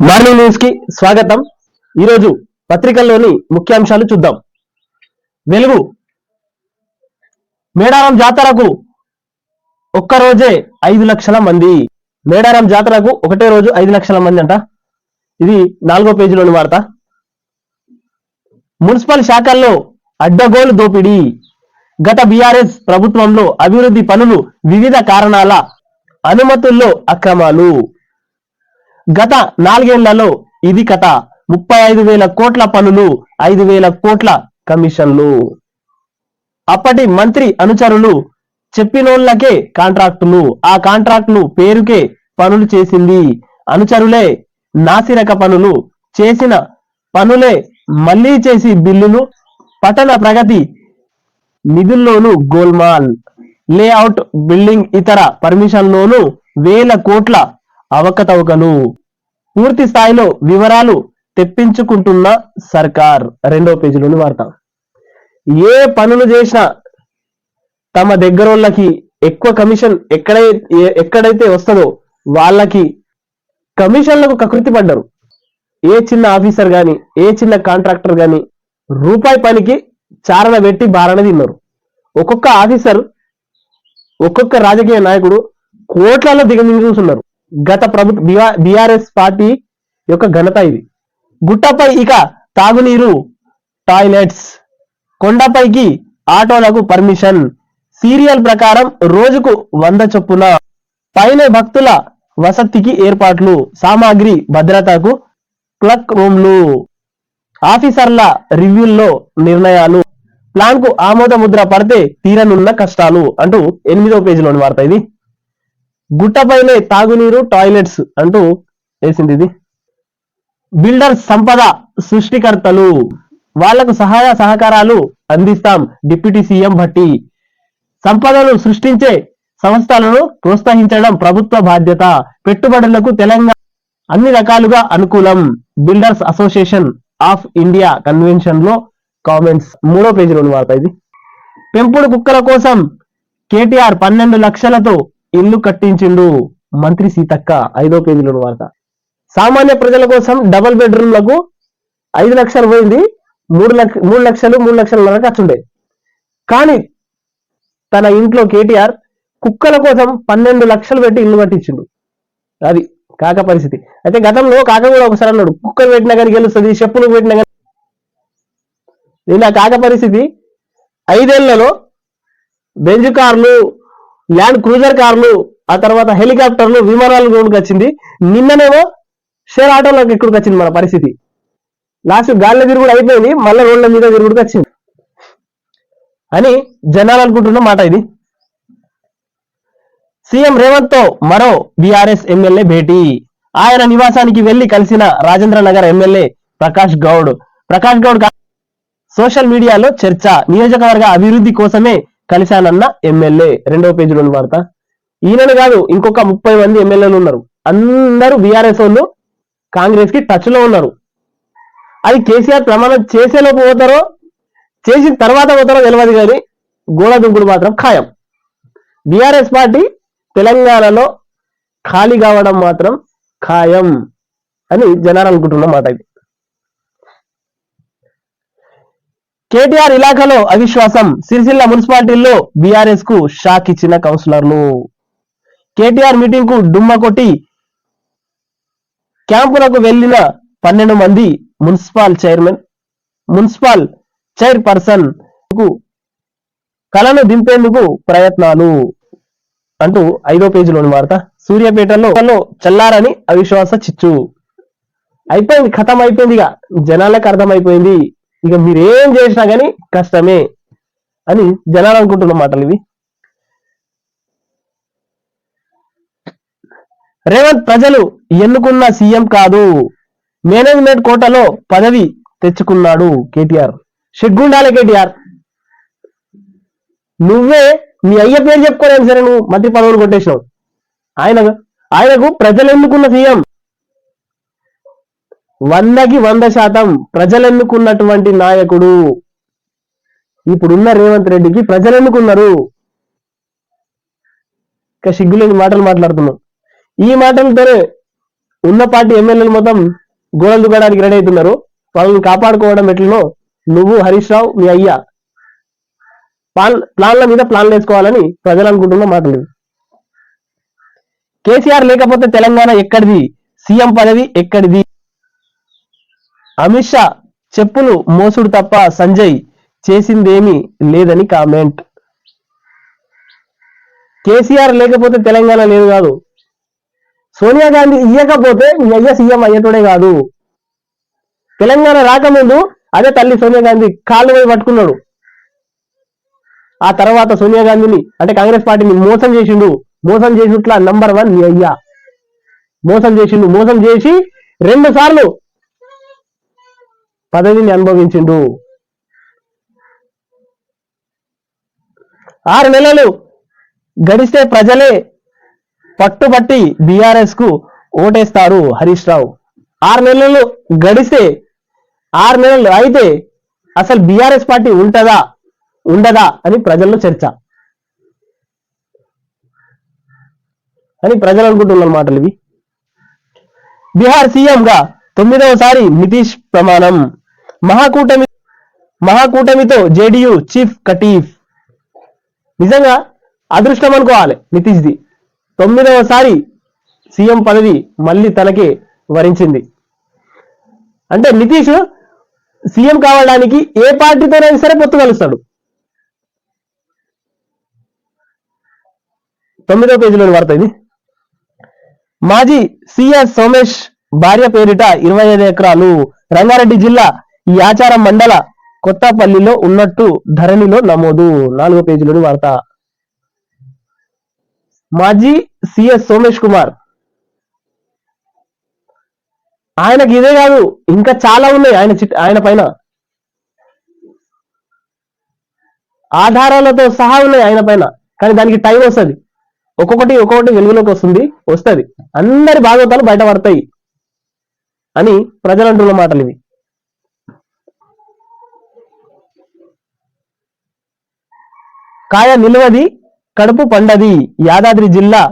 Morning న్యూస్కి స్వాగతం. ఈరోజు పత్రికల్లోని ముఖ్యాంశాలు చూద్దాం. వెలుగు. మేడారం జాతరకు ఒక్క రోజే ఐదు లక్షల మంది. మేడారం జాతరకు ఒకటే రోజు ఐదు లక్షల మంది అంట. ఇది నాలుగో పేజీలోని వార్త. మున్సిపల్ శాఖల్లో అడ్డగోలు దోపిడీ. గత బీఆర్ఎస్ ప్రభుత్వంలో అభివృద్ధి పనులు వివిధ కారణాల అనుమతుల్లో అక్రమాలు. గత నాలుగేళ్ళలో ఇది కథ. ముప్పై ఐదు వేల కోట్ల పనులు ఐదు వేల కోట్ల కమిషన్లు. అప్పటి మంత్రి అనుచరులు చెప్పినోళ్ళకే కాంట్రాక్టులు. ఆ కాంట్రాక్టులు పేరుకే పనులు చేసింది. అనుచరులే నాసిరక పనులు చేసిన పనులే మళ్ళీ చేసి బిల్లులు పట్టణ ప్రగతి నిధుల్లోనూ గోల్మాల్. లేఅవుట్ బిల్డింగ్ ఇతర పర్మిషన్లోనూ వేల కోట్ల అవకతవకలు. పూర్తి స్థాయిలో వివరాలు తెప్పించుకుంటున్న సర్కార్. రెండో పేజీలోని వార్త. ఏ పనులు చేసినా తమ దగ్గరోళ్ళకి ఎక్కువ కమిషన్ ఎక్కడై ఏ- ఎక్కడైతే వస్తుందో వాళ్ళకి కమిషన్లకు కకృతి పడ్డారు. ఏ చిన్న ఆఫీసర్ గాని ఏ చిన్న కాంట్రాక్టర్ గాని రూపాయి పనికి చారణ పెట్టి బారణ తిన్నారు. ఒక్కొక్క ఆఫీసర్ ఒక్కొక్క రాజకీయ నాయకుడు కోట్లలో దిగమింగి చూస్తున్నారు గత ప్రభుత్వ బీఆర్ఎస్ పార్టీ యొక్క ఘనత ఇది. గుట్టపై ఇక తాగునీరు టాయిలెట్స్. కొండపైకి ఆటోలకు పర్మిషన్. సీరియల్ ప్రకారం రోజుకు వంద చొప్పున పైన భక్తుల వసతికి ఏర్పాట్లు సామాగ్రి భద్రతకు క్లక్ రూమ్లు. ఆఫీసర్ల రివ్యూల్లో నిర్ణయాలు. ప్లాన్కు ఆమోద ముద్ర పడితే తీరనున్న కష్టాలు అంటూ ఎనిమిదో పేజీలోని వార్త ఇది. గుట్టపైనే తాగునీరు టాయిలెట్స్ అంటూ వేసింది ఇది. బిల్డర్స్ సంపద సృష్టికర్తలు. వాళ్ళకు సహాయ సహకారాలు అందిస్తాం డిప్యూటీ సీఎం భట్టి. సంపదను సృష్టించే సంస్థలను ప్రోత్సహించడం ప్రభుత్వ బాధ్యత. పెట్టుబడులకు తెలంగాణ అన్ని రకాలుగా అనుకూలం. బిల్డర్స్ అసోసియేషన్ ఆఫ్ ఇండియా కన్వెన్షన్లో కామెంట్స్ మూడో పేజీలో వార్త ఇది. పెంపుడు కుక్కల కోసం కేటీఆర్ పన్నెండు లక్షలతో ఇల్లు కట్టించిండు మంత్రి సీతక్క ఐదో పేజీలోని వార్త. సామాన్య ప్రజల కోసం డబుల్ బెడ్రూమ్లకు ఐదు లక్షలు పోయింది. మూడు లక్ష మూడు లక్షలు మూడు లక్షల ఖర్చు ఉండే కానీ తన ఇంట్లో కేటీఆర్ కుక్కల కోసం పన్నెండు లక్షలు పెట్టి ఇల్లు కట్టించిండు. అది కాక పరిస్థితి. అయితే గతంలో కాక కూడా ఒకసారి అన్నాడు కుక్కలు పెట్టినా కానీ గెలుస్తుంది చెప్పులు పెట్టినా కానీ ఇలా కాక పరిస్థితి. ఐదేళ్ళలో బెంజ్ కార్లు ల్యాండ్ క్రూజర్ కార్లు ఆ తర్వాత హెలికాప్టర్లు విమానాలు రోడ్డుకు వచ్చింది. నిన్ననేమో షేర్ ఆటోలోకి ఇక్కడికి వచ్చింది మన పరిస్థితి. లాస్ట్ గాల్లో తిరుగుడు అయిపోయింది మళ్ళీ రోడ్ల మీద తిరుగుడుకు వచ్చింది. అని జనాలు అనుకుంటున్న మాట ఇది. సీఎం రేవంత్తో మరో బీఆర్ఎస్ ఎమ్మెల్యే భేటీ. ఆయన నివాసానికి వెళ్ళి కలిసిన రాజేంద్ర నగర్ ఎమ్మెల్యే ప్రకాష్ గౌడ్. ప్రకాష్ గౌడ్ సోషల్ మీడియాలో చర్చ. నియోజకవర్గ అభివృద్ధి కోసమే కలిశానన్న ఎమ్మెల్యే రెండవ పేజీలోని వార్త. ఈయనను కాదు ఇంకొక ముప్పై మంది ఎమ్మెల్యేలు ఉన్నారు. అందరూ బీఆర్ఎస్ వాళ్ళు కాంగ్రెస్కి టచ్లో ఉన్నారు. అది కేసీఆర్ ప్రమాణం చేసేలోపు పోతారో చేసిన తర్వాత పోతారో తెలియదు కానీ గోడ దుంకుడు మాత్రం ఖాయం. బీఆర్ఎస్ పార్టీ తెలంగాణలో ఖాళీ కావడం మాత్రం ఖాయం అని జనాలు అనుకుంటున్న మాట ఇది. కేటీఆర్ ఇలాఖలో అవిశ్వాసం సిరిసిల్ల మున్సిపాలిటీల్లో బీఆర్ఎస్కు షాక్ ఇచ్చిన కౌన్సిలర్లు. కేటీఆర్ మీటింగ్కు డుమ్మ కొట్టి క్యాంపులకు వెళ్ళిన పన్నెండు మంది మున్సిపల్ చైర్మన్ మున్సిపల్ చైర్పర్సన్కు కళను దింపేందుకు ప్రయత్నాలు అంటూ ఐదో పేజీలోని వార్త. సూర్యాపేటలో చల్లారని అవిశ్వాస చిచ్చు. అయిపోయింది ఖతం అయిపోయింది జనాలకు అర్థమైపోయింది ఇక ఏం చేసినా కానీ కష్టమే అని జనాలు అనుకుంటున్న మాటలు ఇవి. రేవంత్ ప్రజలు ఎన్నుకున్న సీఎం కాదు. మేనేజ్మెంట్ కోటలో పదవి తెచ్చుకున్నాడు కేటీఆర్. షెడ్గుండాలి కేటీఆర్. నువ్వే నీ అయ్య పేరు చెప్పుకోలేదు సరే నువ్వు. మంత్రి పదవులు కొట్టేసినావు. ఆయన ఆయనకు ప్రజలు ఎన్నుకున్న సీఎం. వందకి వంద శాతం ప్రజలెందుకున్నటువంటి నాయకుడు. ఇప్పుడున్న రేవంత్ రెడ్డికి ప్రజలు ఇంకా సిగ్గులేని మాటలు మాట్లాడుతున్నాం. ఈ మాటలతోనే ఉన్న పార్టీ ఎమ్మెల్యేలు మొత్తం గోడలు దుగ్గడానికి రెడీ అవుతున్నారు. వాళ్ళని కాపాడుకోవడం ఎట్లనో నువ్వు హరీష్ రావు మీ అయ్యా ప్లాన్ ప్లాన్ల మీద ప్లాన్లు వేసుకోవాలని ప్రజలు అనుకుంటున్న మాటలు. కేసీఆర్ లేకపోతే తెలంగాణ ఎక్కడిది? సీఎం పదవి ఎక్కడిది? అమిత్ షా చెప్పులు మోసుడు తప్ప సంజయ్ చేసిందేమీ లేదని కామెంట్. కేసీఆర్ లేకపోతే తెలంగాణ లేదు కాదు. సోనియా గాంధీ ఇయ్యకపోతే అయ్య సీఎం అయ్యేటోడే కాదు. తెలంగాణ రాకముందు అదే తల్లి సోనియా గాంధీ కాళ్ళు పోయి పట్టుకున్నాడు. ఆ తర్వాత సోనియా గాంధీని అంటే కాంగ్రెస్ పార్టీని మోసం చేసిండు. మోసం చేసినట్ల నంబర్ వన్ అయ్యా. మోసం చేసిండు. మోసం చేసి రెండు సార్లు పదవిని అనుభవించిండు. ఆరు నెలలు గడిస్తే ప్రజలే పట్టుబట్టి బీఆర్ఎస్కు ఓటేస్తారు హరీష్ రావు. ఆరు నెలలు గడిస్తే ఆరు నెలలు అయితే అసలు బీఆర్ఎస్ పార్టీ ఉంటదా ఉండదా అని ప్రజల్లో చర్చ. అని ప్రజలు అనుకుంటున్న మాటలు ఇవి. బీహార్ సీఎంగా తొమ్మిదవసారి నితీష్ ప్రమాణం. మహాకూటమి మహాకూటమితో జేడీయూ చీఫ్ కటీఫ్. నిజంగా అదృష్టం అనుకోవాలి నితీష్ది. తొమ్మిదవసారి సీఎం పదవి మళ్ళీ తనకే వరించింది. అంటే నితీష్ సీఎం కావడానికి ఏ పార్టీతోనైనా సరే పొత్తు కలుస్తాడు. తొమ్మిదో పేజీలోని వార్త ఇది. మాజీ సిఎస్ సోమేష్ భార్య పేరిట ఇరవై ఐదు ఎకరాలు రంగారెడ్డి జిల్లా ఈ ఆచారం మండల కొత్తపల్లిలో ఉన్నట్టు ధరణిలో నమోదు. నాలుగో పేజీలోని వార్త. మాజీ సిఎస్ సోమేష్ కుమార్. ఆయనకి ఇదే కాదు ఇంకా చాలా ఉన్నాయి ఆయన ఆయన పైన. ఆధారాలతో సహా ఉన్నాయి ఆయన పైన కానీ దానికి టైం వస్తుంది. ఒక్కొక్కటి ఒక్కొక్కటి వెలుగులోకి వస్తుంది వస్తుంది. అందరి భాగవతాలు బయటపడతాయి అని ప్రజలు అంటున్న మాటలు ఇవి కాయ నిలువది కడుపు పండది. యాదాద్రి జిల్లా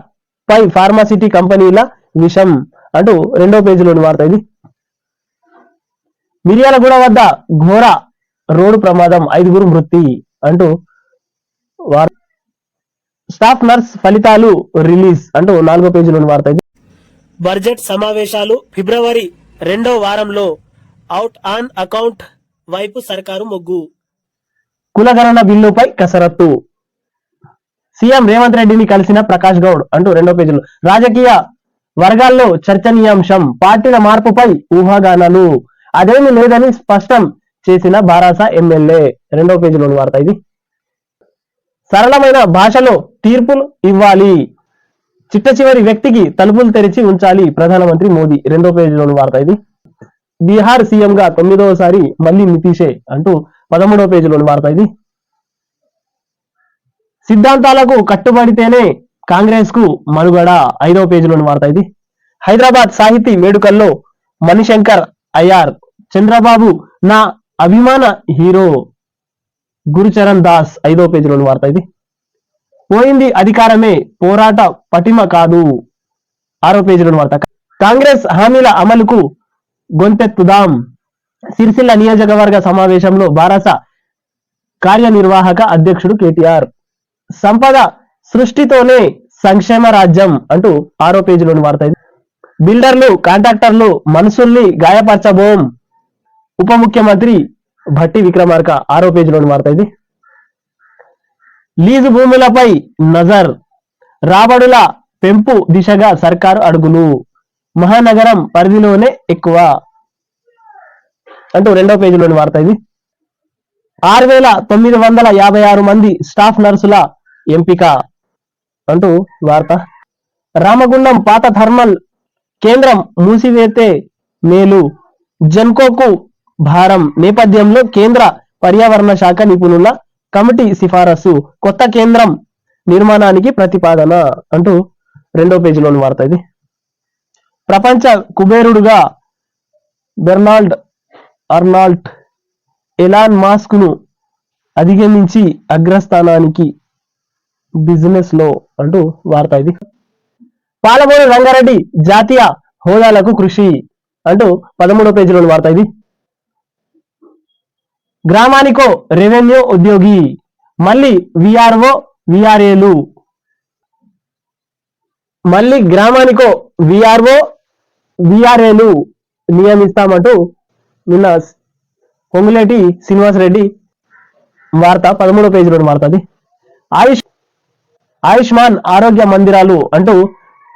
పై ఫార్మాసిటీ కంపెనీల విషం అంటూ రెండో పేజీలోని వార్త ఇది. మిర్యాలగూడ వద్ద ఘోర రోడ్డు ప్రమాదం ఐదుగురు మృతి అంటూ వార్ స్టాఫ్ నర్స్ ఫలితాలు రిలీజ్ అంటూ నాలుగో పేజీలోని వార్త ఇది. బడ్జెట్ సమావేశాలు ఫిబ్రవరి రెండో వారంలో అవుట్ ఆన్ అకౌంట్ వైపు సర్కారు మొగ్గు. కులగణన బిల్లుపై కసరత్తు. సీఎం రేవంత్ రెడ్డిని కలిసిన ప్రకాష్ గౌడ్ అంటూ రెండో పేజీలో. రాజకీయ వర్గాల్లో చర్చనీయాంశం పార్టీల మార్పుపై ఊహాగానాలు. అదేమి లేదని స్పష్టం చేసిన బారాస ఎమ్మెల్యే. రెండో పేజీలోని వార్త ఇది. సరళమైన భాషలో తీర్పులు ఇవ్వాలి. చిట్ట చివరి వ్యక్తికి తలుపులు తెరిచి ఉంచాలి ప్రధానమంత్రి మోదీ. రెండో పేజీలోని వార్త ఇది. బీహార్ సీఎంగా తొమ్మిదవసారి మళ్ళీ నితీషే అంటూ పదమూడవ పేజీలోని వార్త ఇది. సిద్ధాంతాలకు కట్టుబడితేనే కాంగ్రెస్కు మనుగడ ఐదవ పేజీలోని వార్త ఇది. హైదరాబాద్ సాహితీ వేడుకల్లో మణిశంకర్ అయ్యార్ చంద్రబాబు నా అభిమాన హీరో గురుచరణ్ దాస్ ఐదవ పేజీలోని వార్త ఇది. పోయింది అధికారమే పోరాట పటిమ కాదు. ఆరో పేజీలోని వార్త. కాంగ్రెస్ హామీల అమలుకు గొంతెత్తుదాం. సిరిసిల్ల నియోజకవర్గ సమావేశంలో భారత కార్యనిర్వాహక అధ్యక్షుడు కేటీఆర్. సంపద సృష్టితోనే సంక్షేమ రాజ్యం అంటూ ఆరో పేజీలోని వార్త బిల్డర్లు కాంట్రాక్టర్లు మనుషుల్ని గాయపరచబోం. ఉప ముఖ్యమంత్రి భట్టి విక్రమార్క ఆరో పేజీలోని వార్త ఇది. లీజు భూములపై నజర్. రాబడుల పెంపు దిశగా సర్కారు అడుగులు. మహానగరం పరిధిలోనే ఎక్కువ. అంటూ రెండో పేజీలోని వార్త ఇది. ఆరు వేల తొమ్మిది వందల యాభై ఆరు మంది స్టాఫ్ నర్సుల ఎంపిక అంటూ వార్త. రామగుండం పాత థర్మల్ కేంద్రం మూసివేతే మేలు. జన్కోకు భారం నేపథ్యంలో కేంద్ర పర్యావరణ శాఖ నిపుణుల కమిటీ సిఫారసు. కొత్త కేంద్రం నిర్మాణానికి ప్రతిపాదన అంటూ రెండో పేజీలోని వార్త ఇది. ప్రపంచ కుబేరుడుగా బెర్నాల్డ్ అర్నాల్ట్ ఎలాన్ మాస్క్ను అధిగమించి అగ్రస్థానానికి బిజినెస్లో అంటూ వార్త ఇది. పాలమూరు రంగారెడ్డి జాతీయ హోదాలకు కృషి అంటూ పదమూడో పేజీలోని వార్త ఇది. గ్రామానికో రెవెన్యూ ఉద్యోగి మళ్ళీ విఆర్ఓ విఆర్ఏలు. మళ్ళీ గ్రామానికో విఆర్ఓ విఆర్ఏలు నియమిస్తామంటూ నిన్న పొంగులేటి శ్రీనివాస్ రెడ్డి. వార్త పదమూడో పేజీలోని వార్త అది ఆయుష్ ఆయుష్మాన్ ఆరోగ్య మందిరాలు అంటూ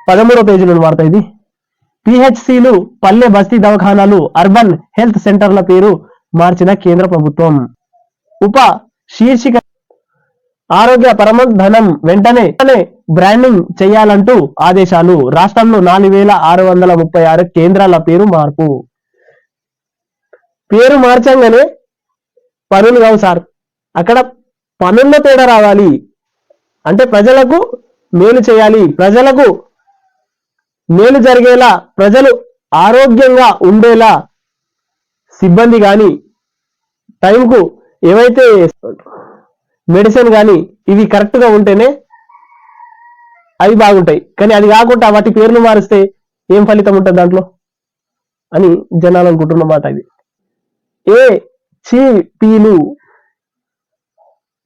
పదమూడో పేజీలోని వార్త ఇది పిహెచ్సిలు పల్లె బస్తీ దవాఖానాలు అర్బన్ హెల్త్ సెంటర్ల పేరు మార్చిన కేంద్ర ప్రభుత్వం. ఉప శీర్షిక ఆరోగ్య పరమధనం వెంటనే బ్రాండింగ్ చేయాలంటూ ఆదేశాలు. రాష్ట్రంలో నాలుగు వేల ఆరు వందల ముప్పై ఆరు కేంద్రాల పేరు మార్పు. పేరు మార్చంగానే పనులు కావు సార్. అక్కడ పనుల్లో తేడా రావాలి. అంటే ప్రజలకు మేలు చేయాలి. ప్రజలకు మేలు జరిగేలా ప్రజలు ఆరోగ్యంగా ఉండేలా సిబ్బంది కానీ టైంకు ఏవైతే మెడిసిన్ కానీ ఇవి కరెక్ట్గా ఉంటేనే అవి బాగుంటాయి. కానీ అది కాకుండా వాటి పేర్లు మారిస్తే ఏం ఫలితం ఉంటుంది దాంట్లో? అని జనాలు అనుకుంటున్నమాట ఇది. ఏ చీపీలు?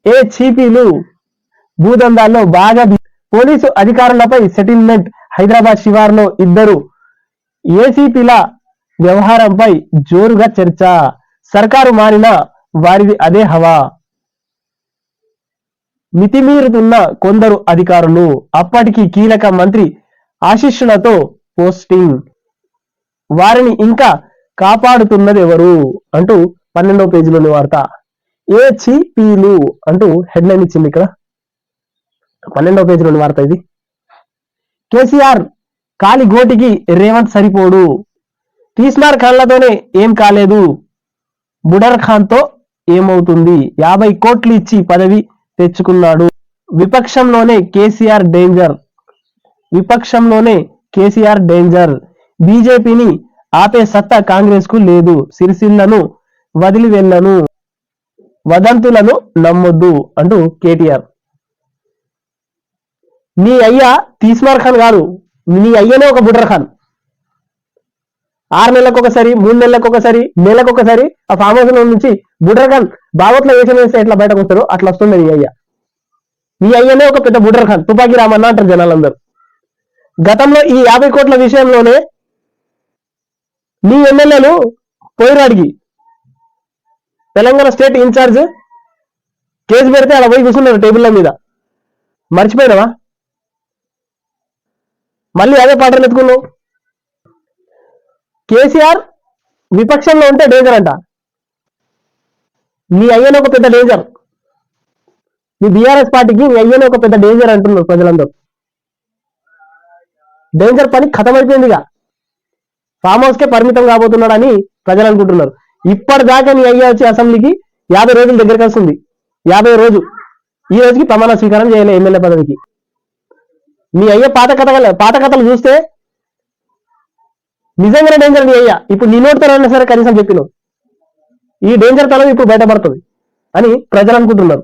ఏ చీపీలు? భూదందాల్లో బాగా పోలీసు అధికారులపై సెటిల్మెంట్ హైదరాబాద్ శివార్లో ఇద్దరు ఏసీపీల వ్యవహారంపై జోరుగా చర్చ. సర్కారు మారిన వారిది అదే హవా. మితిమీరుతున్న కొందరు అధికారులు అప్పటికి కీలక మంత్రి ఆశిష్యులతో పోస్టింగ్. వారిని ఇంకా కాపాడుతున్నది ఎవరు? అంటూ పన్నెండవ పేజీలోని వార్త. ఏ చీపీలు అంటూ హెడ్లైన్ ఇచ్చింది ఇక్కడ. పన్నెండవ పేజీలోని వార్త ఇది. కేసీఆర్ కాలి గోటికి రేవంత్ సరిపోడు. తీస్మార్ కళ్ళతోనే ఏం కాలేదు. బుడర్ ఖాన్తో ఏమవుతుంది? యాభై కోట్లు ఇచ్చి పదవి తెచ్చుకున్నాడు. విపక్షంలోనే కేసీఆర్ డేంజర్ విపక్షంలోనే కేసీఆర్ డేంజర్ బీజేపీని ఆపే సత్తా కాంగ్రెస్కు లేదు. సిరిసిల్లను వదిలి వెళ్ళను వదంతులను నమ్మొద్దు అంటూ కేటీఆర్. నీ అయ్య తీస్మార్ ఖాన్ కాదు నీ అయ్యనే ఒక బుడ్ర ఖాన్. ఆరు నెలలకు ఒకసారి మూడు నెలలకు ఒకసారి నెలకు ఒకసారి ఆ ఫామ్ హౌస్లో నుంచి బుడ్ర ఖాన్ బావట్లో వేసిన వేస్తే ఎట్లా బయటకు వస్తారో అట్లా వస్తుంది నీ అయ్య. నీ అయ్యనే ఒక పెద్ద బుడ్ర ఖాన్. తుపాకీ రామన్న అంటారు జనాలందరూ. గతంలో ఈ యాభై కోట్ల విషయంలోనే నీ ఎమ్మెల్యేలు పోయిరాడికి తెలంగాణ స్టేట్ ఇన్ఛార్జ్ కేసు పెడితే అలా పోయి కూర్చున్నారు టేబుల్ల మీద. మర్చిపోయినావా? మళ్ళీ అదే పాటలు ఎత్తుకున్నావు. కేసీఆర్ విపక్షంలో ఉంటే డేంజర్ అంట. నీ అయ్యనే ఒక పెద్ద డేంజర్ నీ బీఆర్ఎస్ పార్టీకి నీ అయ్యనే ఒక పెద్ద డేంజర్ అంటున్నారు ప్రజలందరూ. డేంజర్ పని ఖతమైపోయిందిగా. ఫామ్ హౌస్ కే పరిమితం కాబోతున్నాడని ప్రజలు అనుకుంటున్నారు. ఇప్పటిదాకా నీ అయ్య వచ్చి అసెంబ్లీకి యాభై రోజుల దగ్గరికి వస్తుంది. యాభై రోజు. ఈ రోజుకి ప్రమాణ స్వీకారం చేయలే ఎమ్మెల్యే పదవికి. నీ అయ్య పాత కథ పాత కథలు చూస్తే నిజంగానే డేంజర్ నీ అయ్యా. ఇప్పుడు నీ నోటితోనైనా సరే కనీసం చెప్పినావు. ఈ డేంజర్ తనం ఇప్పుడు బయటపడుతుంది అని ప్రజలు అనుకుంటున్నారు.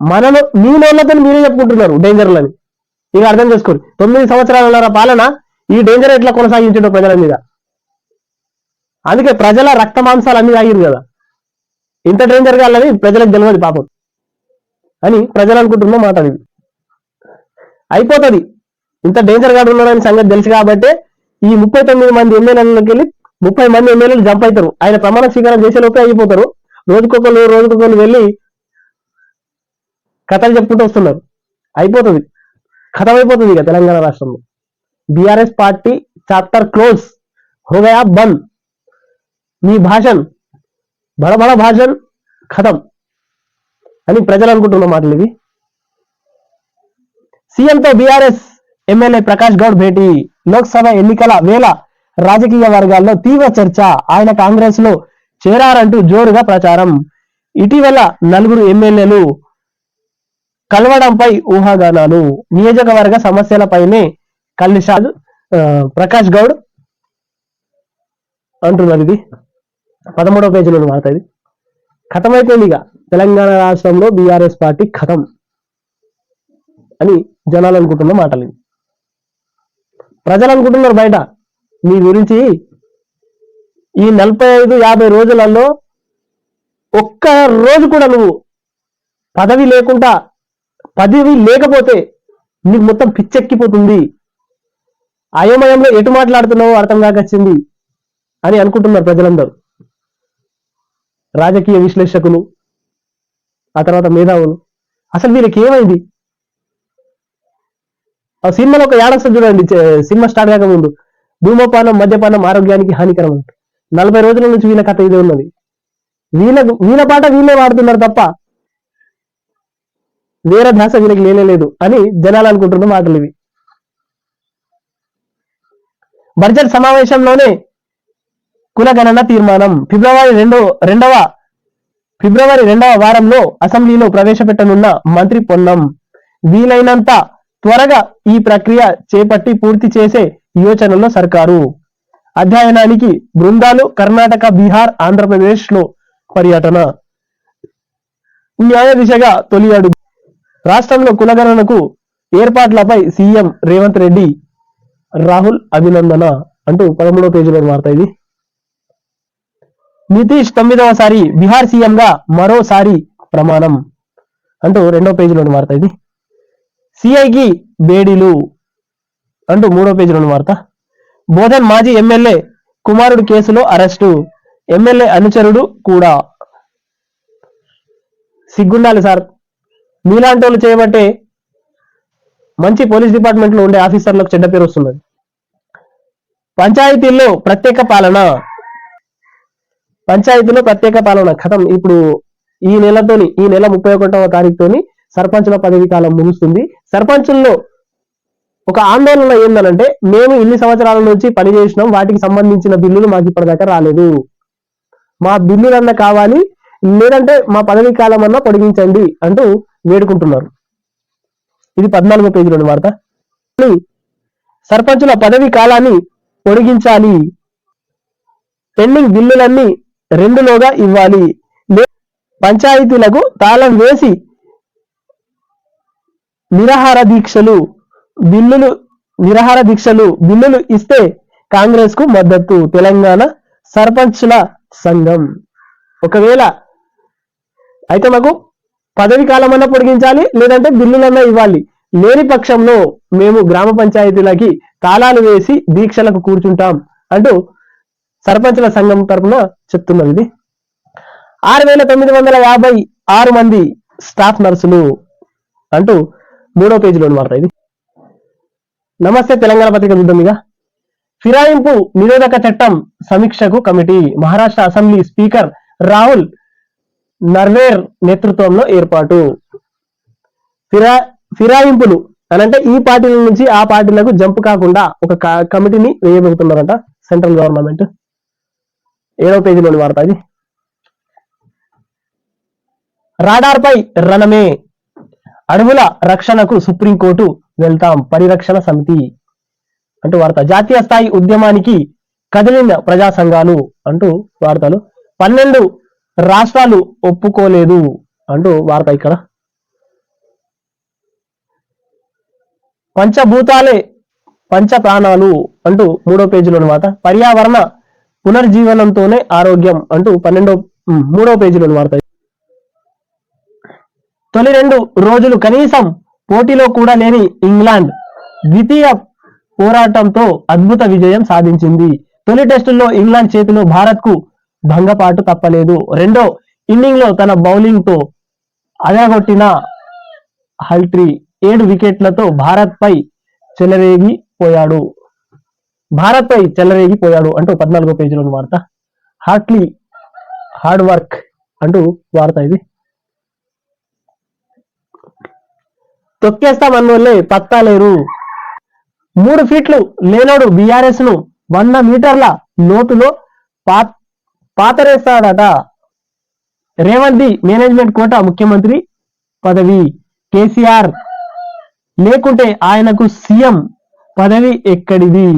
మనలో మీ నోళ్ళతో మీరే చెప్పుకుంటున్నారు డేంజర్లని ఇక అర్థం చేసుకోండి. తొమ్మిది సంవత్సరాల పాలన ఈ డేంజర్ ఎట్లా కొనసాగించడం ప్రజల మీద? అందుకే ప్రజల రక్త మాంసాలు అన్ని తాగిరు కదా. ఇంత డేంజర్గా ప్రజలకు తెలియదు పాపం. అని ప్రజలు అనుకుంటున్న మాట ఇది అయిపోతుంది. ఇంత డేంజర్గా ఉన్నాడని సంగతి తెలుసు కాబట్టి ఈ ముప్పై తొమ్మిది మంది ఎమ్మెల్యేలకి వెళ్ళి ముప్పై మంది ఎమ్మెల్యేలు జంప్ అవుతారు ఆయన ప్రమాణ స్వీకారం చేసే లోపే అయిపోతారు. రోజుకొకరు రోజుకొకరు వెళ్ళి కథలు చెప్పుకుంటూ వస్తున్నారు. అయిపోతుంది. ఖతం అయిపోతుంది ఇక తెలంగాణ రాష్ట్రంలో. బీఆర్ఎస్ పార్టీ చాప్టర్ క్లోజ్ हो गया बंद మీ భాషన్ బడ బడ భాషన్ ఖతం అని ప్రజలు అనుకుంటున్న మాటలు ఇవి సీఎంతో బీఆర్ఎస్ ఎమ్మెల్యే ప్రకాష్ గౌడ్ భేటీ లోక్సభ ఎన్నికల వేళ రాజకీయ వర్గాల్లో తీవ్ర చర్చ ఆయన కాంగ్రెస్ లో చేరారంటూ జోరుగా ప్రచారం ఇటీవల నలుగురు ఎమ్మెల్యేలు కలవడంపై ఊహాగానాలు నియోజకవర్గ సమస్యలపైనే కలిషాద్ ప్రకాష్ గౌడ్ అంటున్నారు ఇది. పదమూడవ పేజీలో వార్త ఇది. కథమైపోయింది ఇక. తెలంగాణ రాష్ట్రంలో బీఆర్ఎస్ పార్టీ కథం అని జనాలు అనుకుంటున్న మాటలు ప్రజలు అనుకుంటున్నారు బయట. మీ గురించి ఈ నలభై ఐదు యాభై రోజులలో ఒక్క రోజు కూడా నువ్వు పదవి లేకుండా పదవి లేకపోతే నీకు మొత్తం పిచ్చెక్కిపోతుంది. అయోమయంలో ఎటు మాట్లాడుతున్నావో అర్థం కాకొచ్చింది అని అనుకుంటున్నారు ప్రజలందరూ. రాజకీయ విశ్లేషకులు ఆ తర్వాత మేధావులు. అసలు వీళ్ళకి ఏమైంది? ఆ సినిమాలో ఒక ఏడొస్తుంది చూడండి సినిమా స్టార్ట్ కాకముందు ధూమపానం మద్యపానం ఆరోగ్యానికి హానికరం అంట. నలభై రోజుల నుంచి వీళ్ళ కథ ఇదే ఉన్నది. వీళ్ళ వీళ్ళ పాట వీళ్ళే వాడుతున్నారు తప్ప వేరే ధ్యాస వీళ్ళకి లేనేలేదు అని జనాలు అనుకుంటున్న మాటలు ఇవి. బడ్జెట్ సమావేశంలోనే కులగణన తీర్మానం. ఫిబ్రవరి రెండో రెండవ ఫిబ్రవరి రెండవ వారంలో అసెంబ్లీలో ప్రవేశపెట్టనున్న మంత్రి పొన్నం. వీలైనంత త్వరగా ఈ ప్రక్రియ చేపట్టి పూర్తి చేసే యోచనలో సర్కారు. అధ్యయనానికి బృందాలు కర్ణాటక బీహార్ ఆంధ్రప్రదేశ్లో పర్యటన. న్యాయ దిశగా తొలి అడుగు. రాష్ట్రంలో కులగణనకు ఏర్పాట్లపై సీఎం రేవంత్ రెడ్డి రాహుల్ అభినందన అంటూ పదమూడవ పేజీలో వార్త ఇది. నితీష్ తొమ్మిదవసారి బీహార్ సీఎం గా మరోసారి ప్రమాణం అంటూ రెండవ పేజీలోని వార్త ఇది. సిఐకి బేడీలు అంటూ మూడో పేజీలోని వార్త. బోధన్ మాజీ ఎమ్మెల్యే కుమారుడు కేసులో అరెస్టు. ఎమ్మెల్యే అనుచరుడు కూడా సిగ్గుండాలి సార్. మీలాంటి వాళ్ళు చేయబట్టే మంచి పోలీస్ డిపార్ట్మెంట్లో ఉండే ఆఫీసర్లకు చెడ్డ పేరు వస్తున్నది. పంచాయతీల్లో ప్రత్యేక పాలన. పంచాయతీలో ప్రత్యేక పాలన కథం ఇప్పుడు ఈ నెలతోని ఈ నెల ముప్పై ఒకటవ తారీఖుతోని సర్పంచుల పదవి కాలం ముగుస్తుంది. సర్పంచుల్లో ఒక ఆందోళన ఏందనంటే మేము ఇన్ని సంవత్సరాల నుంచి పని చేసినాం వాటికి సంబంధించిన బిల్లులు మాకు ఇప్పటిదాకా రాలేదు. మా బిల్లులన్నా కావాలి లేదంటే మా పదవి కాలం అన్నా పొడిగించండి అంటూ వేడుకుంటున్నారు. ఇది పద్నాలుగో పేజీలోని వార్త. సర్పంచుల పదవి కాలాన్ని పొడిగించాలి. పెండింగ్ బిల్లులన్నీ రెండులోగా ఇవ్వాలి. పంచాయతీలకు తాళం వేసి నిరాహార దీక్షలు బిల్లులు నిరాహార దీక్షలు బిల్లులు ఇస్తే కాంగ్రెస్కు మద్దతు. తెలంగాణ సర్పంచ్ల సంఘం. ఒకవేళ అయితే మాకు పదవి కాలం పొడిగించాలి లేదంటే బిల్లులన్నా ఇవ్వాలి. లేని పక్షంలో మేము గ్రామ పంచాయతీలకి తాళాలు వేసి దీక్షలకు కూర్చుంటాం అంటూ సర్పంచుల సంఘం తరపున చెప్తున్నది ఇది. ఆరు వేల తొమ్మిది వందల యాభై ఆరు మంది స్టాఫ్ నర్సులు అంటూ మూడో పేజీలో వార్త ఇది. నమస్తే తెలంగాణ పత్రిక చూద్దాం ఇక ఫిరాయింపు నిరోధక చట్టం సమీక్షకు committee Maharashtra assembly speaker Rahul Narwekar నేతృత్వంలో ఏర్పాటు. ఫిరా ఫిరాయింపులు అనంటే ఈ పార్టీల నుంచి ఆ పార్టీలకు జంప్ కాకుండా ఒక కమిటీని వేయబోతున్నారంట సెంట్రల్ గవర్నమెంట్. ఏడవ పేజీలోని వార్త అది రాడార్ పై రణమే. అడవుల రక్షణకు సుప్రీంకోర్టు వెళ్తాం పరిరక్షణ సమితి. అంటూ వార్త. జాతీయ స్థాయి ఉద్యమానికి కదిలిన ప్రజా సంఘాలు అంటూ వార్తలు. పన్నెండు రాష్ట్రాలు ఒప్పుకోలేదు అంటూ వార్త ఇక్కడ. పంచభూతాలే పంచ ప్రాణాలు అంటూ మూడో పేజీలోని వార్త. పర్యావరణ పునర్జీవనంతోనే ఆరోగ్యం అంటూ పన్నెండో మూడో పేజీలోని వార్త. తొలి రెండు రోజులు కనీసం పోటీలో కూడా లేని ఇంగ్లాండ్ ద్వితీయ పోరాటంతో అద్భుత విజయం సాధించింది. తొలి టెస్టుల్లో ఇంగ్లాండ్ చేతిలో భారత్కు భంగపాటు తప్పలేదు. రెండో ఇన్నింగ్లో తన బౌలింగ్తో అదగొట్టిన హల్ట్రీ ఏడు వికెట్లతో భారత్ పై చెలరేగిపోయాడు భారత్ పై చెలరేగిపోయాడు అంటూ పద్నాలుగో పేజీలోని వార్త. హార్ట్లీ హార్డ్ వర్క్ అంటూ వార్త ఇది. తొక్కేస్తామన్నోళ్ళే పత్తా లేరు. మూడు ఫీట్లు లేనోడు బీఆర్ఎస్ను వంద మీటర్ల లోతులో పాత్ పాతరేస్తాడట రేవంత్ మేనేజ్మెంట్ కోట ముఖ్యమంత్రి పదవి. కేసీఆర్ లేకుంటే ఆయనకు సీఎం పదవి ఎక్కడిది?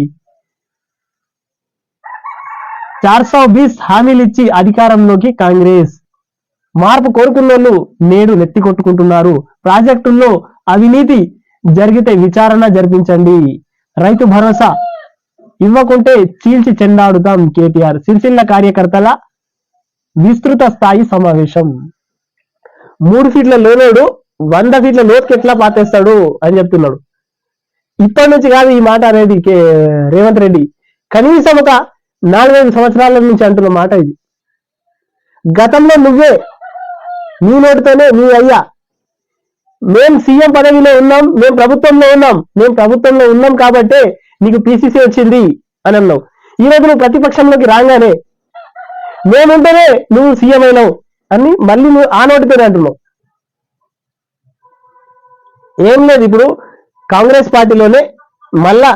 చార్ సో బీస్ హామీలిచ్చి అధికారంలోకి కాంగ్రెస్. మార్పు కోరుకున్నోళ్ళు నేడు నెత్తి కొట్టుకుంటున్నారు ప్రాజెక్టుల్లో అవినీతి జరిగితే విచారణ జరిపించండి. రైతు భరోసా ఇవ్వకుంటే చీల్చి చెండాడుతాం కేటీఆర్. సిరిసిల్ల కార్యకర్తల విస్తృత స్థాయి సమావేశం. మూడు ఫీట్ల లోనోడు వంద ఫీట్ల లోతుకి ఎట్లా పాతేస్తాడు అని చెప్తున్నాడు. ఇప్పటి నుంచి కాదు ఈ మాట అనేది రేవంత్ రెడ్డి. కనీసం ఒక నాలుగైదు సంవత్సరాల నుంచి అంటున్న మాట ఇది. గతంలో నువ్వే నీ నోటితోనే నీ అయ్యా. మేం సీఎం పదవిలో ఉన్నాం మేము ప్రభుత్వంలో ఉన్నాం మేము ప్రభుత్వంలో ఉన్నాం కాబట్టే నీకు పిసిసి వచ్చింది అని అన్నావు. ఈ రోజు నువ్వు ప్రతిపక్షంలోకి రాగానే నేనుంటేనే నువ్వు సీఎం అయినావు అని మళ్ళీ నువ్వు ఆ నోటితోనే అంటున్నావు. ఏం లేదు ఇప్పుడు కాంగ్రెస్ పార్టీలోనే మళ్ళా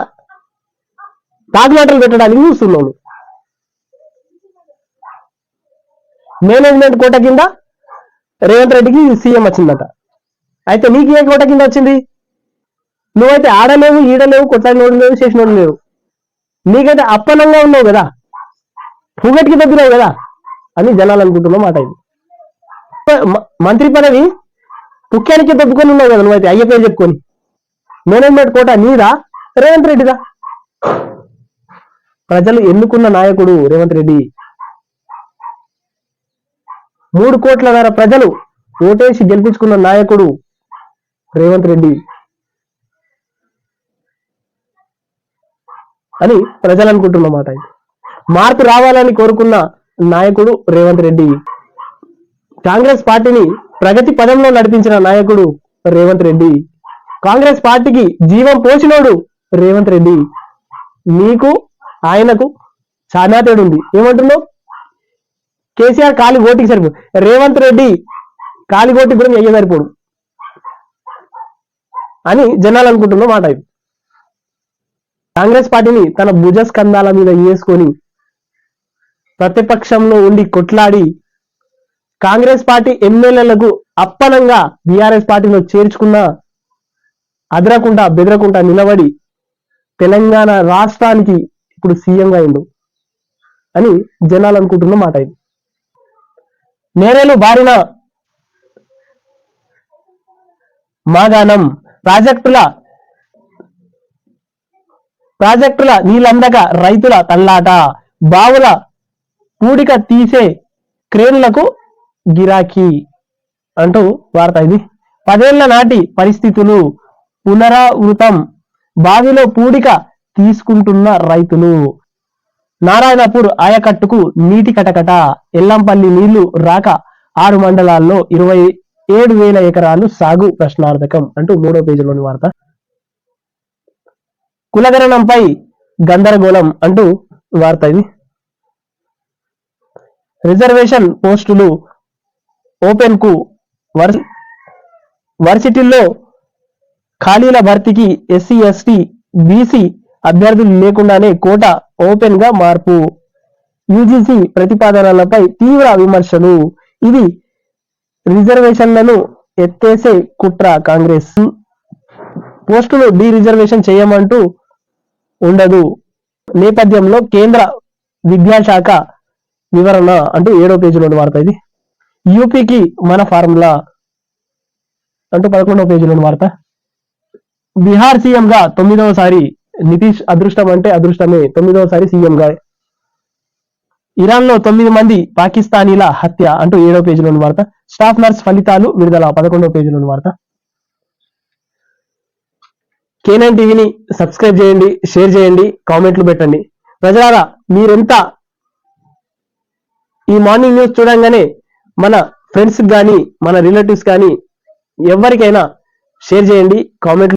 తాగులాటలు పెట్టడానికి చూస్తున్నావు మేనేజ్మెంట్ కోట కింద రేవంత్ రెడ్డికి సీఎం వచ్చిందట. అయితే నీకు ఏ కోట కింద వచ్చింది? నువ్వైతే ఆడలేవు ఈడలేవు కొట్టలేవు లేవు చేసినోడు లేవు. నీకైతే అప్పనంగా ఉన్నావు కదా. పుగటికి తగ్గినావు కదా. అని జనాలు అనుకుంటున్న మాట ఇది. మంత్రి పదవి ముఖ్యానికి తప్పుకొని ఉన్నావు కదా నువ్వైతే అయ్య పేరు చెప్పుకొని. మేనేజ్మెంట్ కోట నీదా? రేవంత్ రెడ్డిదా? ప్రజలు ఎన్నుకున్న నాయకుడు రేవంత్ రెడ్డి. మూడు కోట్లన్నర ప్రజలు ఓటేసి గెలిపించుకున్న నాయకుడు రేవంత్ రెడ్డి. అని ప్రజలు అనుకుంటున్నమాట ఇది. మార్పు రావాలని కోరుకున్న నాయకుడు రేవంత్ రెడ్డి. కాంగ్రెస్ పార్టీని ప్రగతి పదంలో నడిపించిన నాయకుడు రేవంత్ రెడ్డి. కాంగ్రెస్ పార్టీకి జీవం పోసినోడు రేవంత్ రెడ్డి. నీకు ఆయనకు చాలా తేడుంది ఉంది. ఏమంటున్నావు? కేసీఆర్ కాలి ఓటికి సరిపో రేవంత్ రెడ్డి కాలి ఓటికి కూడా ఎయ్య సరిపోడు అని జనాలు అనుకుంటున్నావు మాట ఇది. కాంగ్రెస్ పార్టీని తన భుజ స్కంధాల మీద వేసుకొని ప్రతిపక్షంలో ఉండి కొట్లాడి కాంగ్రెస్ పార్టీ ఎమ్మెల్యేలకు అప్పనంగా బీఆర్ఎస్ పార్టీలో చేర్చుకున్న అదరకుండా బెదరకుండా నిలబడి తెలంగాణ రాష్ట్రానికి ఇప్పుడు సీఎంగా అయిండు అని జనాలు అనుకుంటున్న మాట ఇది. నేరేలు బారిన మాగాణం ప్రాజెక్టుల ప్రాజెక్టుల నీళ్ళందక రైతుల తల్లాట. బావుల పూడిక తీసే క్రేన్లకు గిరాకీ అంటూ వార్త ఇది. పదేళ్ళ నాటి పరిస్థితులు పునరావృతం. బావిలో పూడిక తీసుకుంటున్న రైతులు. నారాయణపూర్ ఆయకట్టుకు నీటి కటకట. ఎల్లంపల్లి నీళ్ళు రాక ఆరు మండలాల్లో ఇరవై ఏడు వేల ఎకరాలు సాగు ప్రశ్నార్థకం అంటూ మూడో పేజీలోని వార్త. కులగరణంపై గందరగోళం అంటూ వార్త ఇది. రిజర్వేషన్ పోస్టులు ఓపెన్కు వర్సిటీల్లో ఖాళీల భర్తీకి ఎస్సీ ఎస్టీ బీసీ అభ్యర్థులు లేకుండానే కోట ఓపెన్గా మార్పు. యూజీసీ ప్రతిపాదనలపై తీవ్ర విమర్శలు. ఇది రిజర్వేషన్లను ఎత్తేసే కుట్ర కాంగ్రెస్. పోస్టులు డీ రిజర్వేషన్ చేయమంటూ ఉండదు. నేపథ్యంలో కేంద్ర విద్యాశాఖ వివరణ అంటూ ఏడో పేజీలోని వార్త ఇది. యూపీకి మన ఫార్ములా అంటూ పదకొండవ పేజీలోని వార్త. బీహార్ సీఎంగా తొమ్మిదవసారి నితీష్ అదృష్టం అంటే అదృష్టమే. తొమ్మిదవసారి సీఎంగా. ఇరాన్లో తొమ్మిది మంది పాకిస్తానీల హత్య అంటూ ఏడో పేజీలోని వార్త. స్టాఫ్ నర్స్ ఫలితాలు విడుదల పదకొండవ పేజీలోని వార్త. కేనైన్ టీవీని సబ్స్క్రైబ్ చేయండి షేర్ చేయండి కామెంట్లు పెట్టండి. ప్రజలారా మీరెంత ఈ మార్నింగ్ న్యూస్ చూడంగానే మన ఫ్రెండ్స్ కానీ మన రిలేటివ్స్ కానీ ఎవరికైనా షేర్ చేయండి కామెంట్